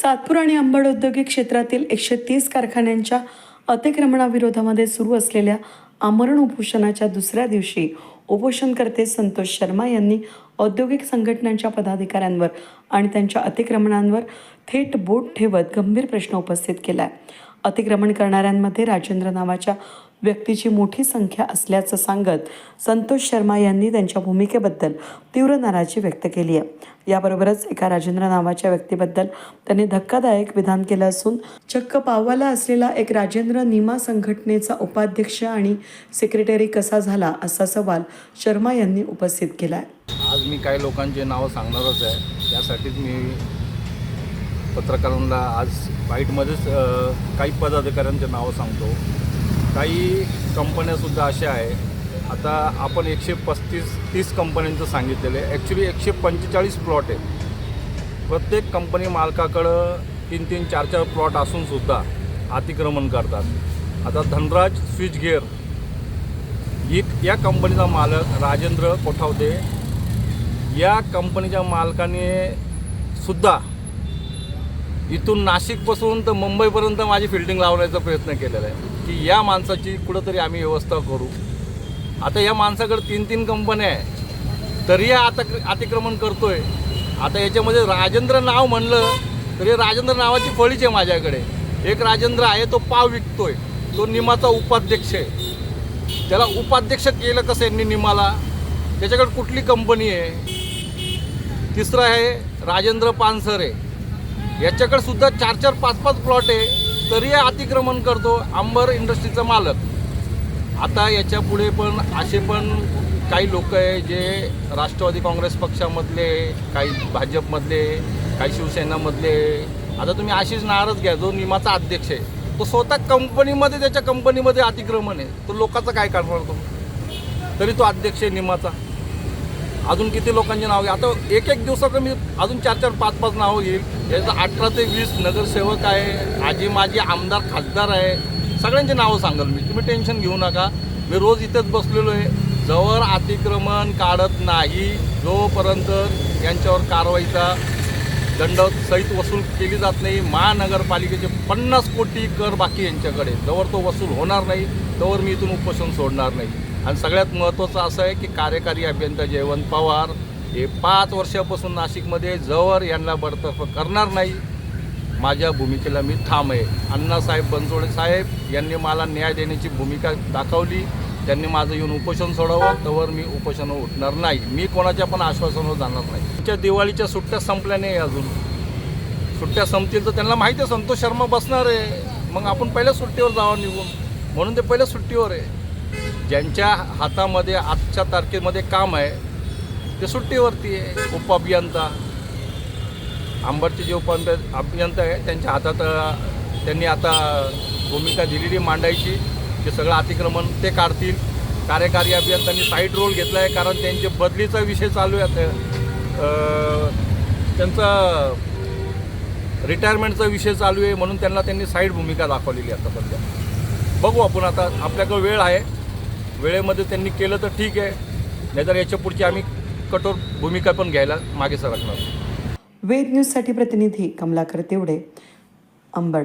सातपूर आणि अंबड औद्योगिक क्षेत्रातील एकशे तीस कारखान्यांच्या अतिक्रमणाविरोधामध्ये सुरू असलेल्या आमरण उपोषणाच्या दुसऱ्या दिवशी उपोषणकर्ते संतोष शर्मा यांनी औद्योगिक संघटनांच्या पदाधिकाऱ्यांवर आणि त्यांच्या अतिक्रमणांवर थेट बोट ठेवत गंभीर प्रश्न उपस्थित केला अतिक्रमण करणाऱ्यांमध्ये राजेंद्र नावाच्या व्यक्तीची मोठी संख्या असल्याचं सांगत संतोष शर्मा यांनी त्यांच्या भूमिकेबद्दल तीव्र नाराजी व्यक्त केली आहे. याबरोबरच एका राजेंद्र नावाच्या व्यक्तीबद्दल त्यांनी धक्कादायक विधान केलं असून चक्क पावाला असलेला एक राजेंद्र निमा संघटनेचा उपाध्यक्ष आणि सेक्रेटरी कसा झाला असा सवाल शर्मा यांनी उपस्थित केला आहे आज मी काही लोकांचे नावं सांगणारच आहे. त्यासाठीच मी पत्रकारांना आज वाईटमध्येच काही पदाधिकाऱ्यांचे नावं सांगतो. काही कंपन्यासुद्धा अशा आहे. आता आपण एकशे पस्तीस तीस कंपन्यांचं सांगितलेलं आहे. ॲक्च्युली एकशे पंचेचाळीस प्लॉट आहे प्रत्येक कंपनी मालकाकडं तीन तीन चार चार प्लॉट असूनसुद्धा अतिक्रमण करतात. आता धनराज स्विच गिअर. ही या कंपनीचा मालक राजेंद्र कोठावते. या कंपनीच्या मालकाने सुद्धा इथून नाशिकपासून तर मुंबईपर्यंत माझी फिल्डिंग लावण्याचा प्रयत्न केलेला आहे. की या माणसाची कुठंतरी आम्ही व्यवस्था करू. आता या माणसाकडे तीन तीन कंपन्या आहे. तरी हा आता अतिक्रमण करतोय. आता याच्यामध्ये राजेंद्र नाव म्हणलं तरी राजेंद्र नावाची फळीच आहे माझ्याकडे. एक राजेंद्र आहे तो पाव विकतोय. तो निमाचा उपाध्यक्ष आहे. त्याला उपाध्यक्ष केलं कसं यांनी निमाला? त्याच्याकडे कुठली कंपनी आहे? तिसरं आहे राजेंद्र पानसर. आहे याच्याकडे सुद्धा चार चार पाच पाच प्लॉट आहे. तरी अतिक्रमण करतो अंबर इंडस्ट्रीचा मालक. आता याच्यापुढे पण असे पण काही लोक आहे जे राष्ट्रवादी काँग्रेस पक्षामधले काही भाजपमधले काही शिवसेनामधले. आता तुम्ही आशिष नारच घ्या जो निमाचा अध्यक्ष आहे. तो स्वतः कंपनीमध्ये त्याच्या कंपनीमध्ये अतिक्रमण आहे. तो लोकांचा काय करणार तो तरी तो अध्यक्ष आहे निमाचा. अजून किती लोकांची नाव घ्या आता एक एक दिवसाचं मी अजून चार चार पाच पाच नावं घेईल. याचं अठरा ते वीस नगरसेवक आहे आजी माझी आमदार खासदार आहे. सगळ्यांची नावं सांगाल मी. तुम्ही टेन्शन घेऊ नका. मी रोज इथेच बसलेलो आहे. जवळ अतिक्रमण काढत नाही. जोपर्यंत यांच्यावर कारवाईचा दंड सहित वसूल केली जात नाही महानगरपालिकेचे पन्नास कोटी कर बाकी यांच्याकडे. जवळ तो वसूल होणार नाही तोवर मी इथून उपोषण सोडणार नाही. आणि सगळ्यात महत्त्वाचं असं आहे की कार्यकारी अभियंता जयवंत पवार हे पाच वर्षापासून नाशिकमध्ये जवळ यांना बडतर्फ करणार नाही. माझ्या भूमिकेला मी ठाम आहे. अण्णासाहेब बनसोडे साहेब यांनी मला न्याय देण्याची भूमिका दाखवली. त्यांनी माझं येऊन उपोषण सोडवं. तवर मी उपोषण उठणार नाही. मी कोणाच्या पण आश्वासनावर जाणार नाही. त्यांच्या दिवाळीच्या सुट्ट्या संपल्या नाही अजून. सुट्ट्या संपतील तर त्यांना माहिती आहे संतोष शर्मा बसणार आहे. मग आपण पहिल्या सुट्टीवर जावं निघून. म्हणून ते पहिल्या सुट्टीवर आहे. ज्यांच्या हातामध्ये आजच्या तारखेमध्ये काम आहे ते सुट्टीवरती आहे. उपअभियंता आंबरचे जे उप अभियंता आहे त्यांच्या हातात त्यांनी आता भूमिका दिलेली मांडायची. ते सगळं अतिक्रमण ते काढतील. कार्यकारी अभियंत्यांनी साईड रोल घेतला आहे कारण त्यांचे बदलीचा विषय चालू आहे आता. त्यांचा रिटायरमेंटचा विषय चालू आहे म्हणून त्यांना त्यांनी साईड भूमिका दाखवलेली आहे आता सध्या. बघू आपण आता आपल्याकडं वेळ आहे. वेळेमध्ये त्यांनी केलं तर ठीक आहे. नाहीतर याच्या पुढची आम्ही कठोर भूमिका पण घ्यायला मागे सरकणार. वेद न्यूजसाठी प्रतिनिधी कमलाकर तेवडे अंबड.